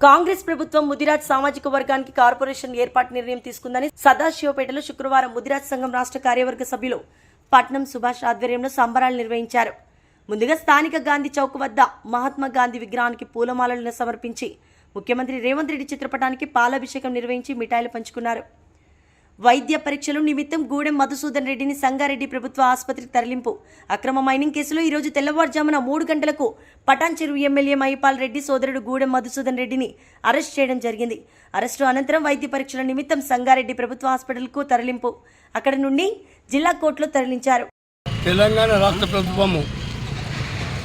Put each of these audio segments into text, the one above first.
కాంగ్రెస్ ప్రభుత్వం ముదిరాజ్ సామాజిక వర్గానికి కార్పొరేషన్ ఏర్పాటు నిర్ణయం తీసుకుందని సదాశివపేటలో శుక్రవారం ముదిరాజ్ సంఘం రాష్ట్ర కార్యవర్గ సభ్యులు పట్నం సుభాష్ ఆధ్వర్యంలో సంబరాలు నిర్వహించారు. ముందుగా స్థానిక గాంధీ చౌక్ వద్ద మహాత్మా గాంధీ విగ్రహానికి పూలమాలలను సమర్పించి ముఖ్యమంత్రి రేవంత్ రెడ్డి చిత్రపటానికి పాలాభిషేకం నిర్వహించి మిఠాయిలు పంచుకున్నారు. వైద్య పరీక్షలు నిమిత్తం గూడెం మధుసూదన్ రెడ్డిని సంగారెడ్డి ప్రభుత్వ ఆసుపత్రికి తరలింపు. అక్రమ మైనింగ్ కేసులో ఈరోజు తెల్లవారుజామున మూడు గంటలకు పటాన్ చెరువు ఎమ్మెల్యే మహిపాల్ రెడ్డి సోదరుడు గూడెం మధుసూదన్ రెడ్డిని అరెస్ట్ చేయడం జరిగింది. అరెస్టు అనంతరం వైద్య పరీక్షల నిమిత్తం సంగారెడ్డి ప్రభుత్వ హాస్పిటల్కు తరలింపు. అక్కడ నుండి జిల్లా కోర్టులో తరలించారు. తెలంగాణ రాష్ట్ర ప్రభుత్వము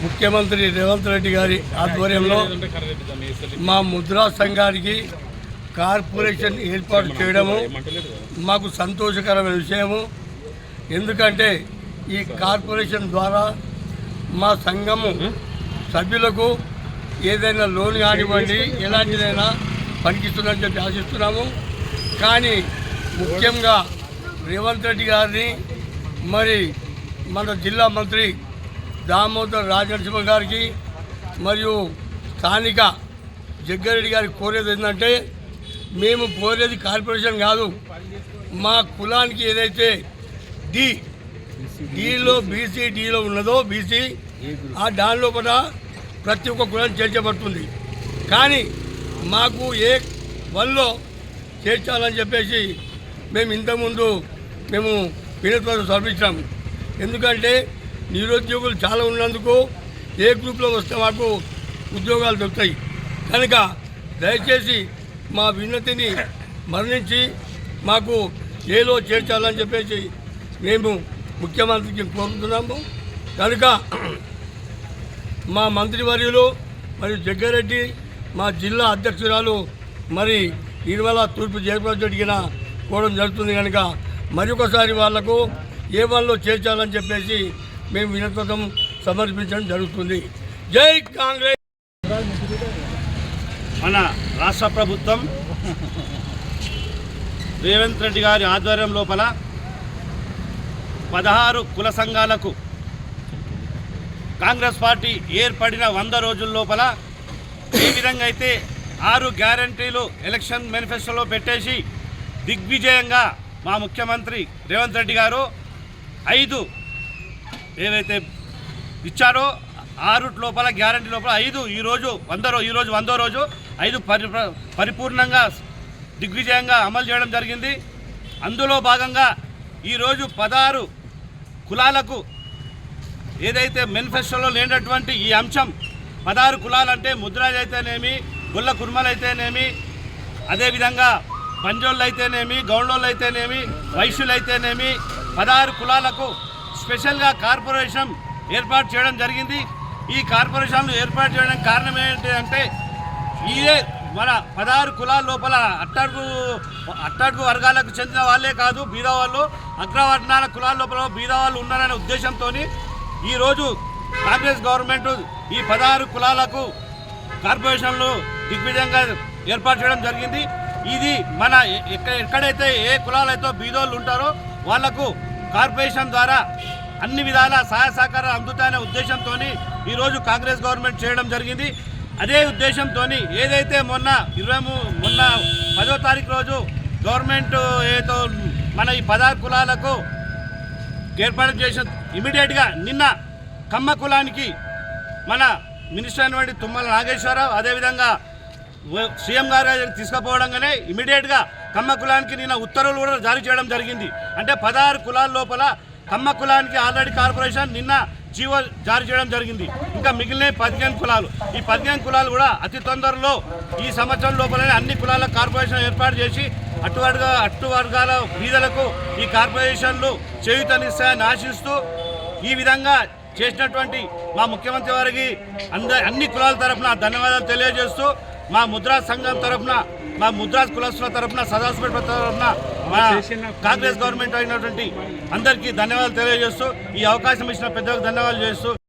ముఖ్యమంత్రి రేవంత్ రెడ్డి గారి ఆధ్వర్యంలో మా ముద్రా సంఘానికి కార్పొరేషన్ ఏర్పాటు చేయడము మాకు సంతోషకరమైన విషయము. ఎందుకంటే ఈ కార్పొరేషన్ ద్వారా మా సంఘము సభ్యులకు ఏదైనా లోన్ కానివ్వండి ఎలాంటిదైనా పనికిస్తుందని చెప్పి ఆశిస్తున్నాము. కానీ ముఖ్యంగా రేవంత్ రెడ్డి గారిని మరి మన జిల్లా మంత్రి దామోదర్ రాజనరసింహ గారికి మరియు స్థానిక జగ్గారెడ్డి గారికి కోరేది ఏంటంటే మేము కోరేది కార్పొరేషన్ కాదు. మా కులానికి ఏదైతే డి డీలో బీసీ డీలో ఉన్నదో బీసీ ఆ దానిలో కూడా ప్రతి ఒక్క కులాన్ని చేర్చబడుతుంది. కానీ మాకు ఏ వన్లో చేర్చాలని చెప్పేసి మేము ఇంతకుముందు మేము వినతి సమర్పించాం ఎందుకంటే నిరుద్యోగులు చాలా ఉన్నందుకు ఏ గ్రూప్లో వస్తే మాకు ఉద్యోగాలు దొరుకుతాయి. కనుక దయచేసి మా విన్నతిని మరణించి మాకు ఏలో చేర్చాలని చెప్పేసి మేము ముఖ్యమంత్రికి కోరుతున్నాము. కనుక మా మంత్రివర్యులు మరియు జగ్గారెడ్డి మా జిల్లా అధ్యక్షురాలు మరి నిర్మల తూర్పు జయప్రదిగిన కోవడం జరుగుతుంది కనుక మరొకసారి వాళ్ళకు ఏ వాళ్ళలో చేర్చాలని చెప్పేసి మేము వినతం సమర్పించడం జరుగుతుంది. జై కాంగ్రెస్! మన రాష్ట్ర ప్రభుత్వం రేవంత్ రెడ్డి గారి ఆధ్వర్యం లోపల పదహారు కుల సంఘాలకు కాంగ్రెస్ పార్టీ ఏర్పడిన వంద రోజుల లోపల ఏ విధంగా అయితే ఆరు గ్యారంటీలు ఎలక్షన్ మేనిఫెస్టోలో పెట్టేసి దిగ్విజయంగా మా ముఖ్యమంత్రి రేవంత్ రెడ్డి గారు ఐదు ఏవైతే ఇచ్చారో ఆరు లోపల గ్యారంటీ లోపల ఐదు ఈరోజు వంద రోజు ఈరోజు వందో రోజు ఐదు పరి పరిపూర్ణంగా దిగ్విజయంగా అమలు చేయడం జరిగింది. అందులో భాగంగా ఈరోజు పదహారు కులాలకు ఏదైతే మేనిఫెస్టోలో లేనటువంటి ఈ అంశం పదహారు కులాలంటే ముద్రాజ్ అయితేనేమి గుళ్ళ కుర్మలు అయితేనేమి అదేవిధంగా పంజోళ్ళు అయితేనేమి గౌండోళ్ళు అయితేనేమి వైశ్యులు అయితేనేమి పదహారు కులాలకు స్పెషల్గా కార్పొరేషన్ ఏర్పాటు చేయడం జరిగింది. ఈ కార్పొరేషన్లు ఏర్పాటు చేయడానికి కారణం ఏంటి అంటే ఇదే మన పదహారు కులాల లోపల అట్టడుగు అట్టడుగు వర్గాలకు చెందిన వాళ్ళే కాదు బీదవాళ్ళు అగ్రవర్ణాల కులాల లోపల బీదవాళ్ళు ఉన్నారనే ఉద్దేశంతో ఈరోజు కాంగ్రెస్ గవర్నమెంట్ ఈ పదహారు కులాలకు కార్పొరేషన్లు దిగ్విజయంగా ఏర్పాటు చేయడం జరిగింది. ఇది మన ఎక్కడైతే ఏ కులాలైతే బీదోళ్ళు ఉంటారో వాళ్ళకు కార్పొరేషన్ ద్వారా అన్ని విధాల సహాయ సహకారాలు అందుతాయనే ఉద్దేశంతో ఈరోజు కాంగ్రెస్ గవర్నమెంట్ చేయడం జరిగింది. అదే ఉద్దేశంతో ఏదైతే మొన్న ఇరవై మొన్న పదో తారీఖు రోజు గవర్నమెంట్ ఏదో మన ఈ పదహారు కులాలకు ఏర్పాటు చేసిన ఇమీడియట్గా నిన్న కమ్మ కులానికి మన మినిస్టర్ అయినటువంటి తుమ్మల నాగేశ్వరరావు అదేవిధంగా సీఎం గారు తీసుకుపోవడంగానే ఇమీడియట్గా కమ్మ కులానికి నిన్న ఉత్తర్వులు కూడా జారీ చేయడం జరిగింది. అంటే పదహారు కులాల లోపల కమ్మ కులానికి ఆల్రెడీ కార్పొరేషన్ నిన్న జీవో జారీ చేయడం జరిగింది. ఇంకా మిగిలిన పదిహేను కులాలు. ఈ పదిహేను కులాలు కూడా అతి తొందరలో ఈ సంవత్సరం లోపలనే అన్ని కులాల కార్పొరేషన్ ఏర్పాటు చేసి అటు వర్గ అటు వర్గాల బీదలకు ఈ కార్పొరేషన్లు చేయుతనిస్తాయని ఆశిస్తూ ఈ విధంగా చేసినటువంటి మా ముఖ్యమంత్రి వారికి అంద అన్ని కులాల తరఫున ధన్యవాదాలు తెలియజేస్తూ మా ముద్రా సంఘం తరఫున మా ముద్రాజ్ కులస్తుల తరఫున సదాశివపేట తరఫున మా కాంగ్రెస్ గవర్నమెంట్ అయినటువంటి అందరికీ ధన్యవాదాలు తెలియజేస్తూ ఈ అవకాశం ఇచ్చిన పెద్దలకు ధన్యవాదాలు చేస్తూ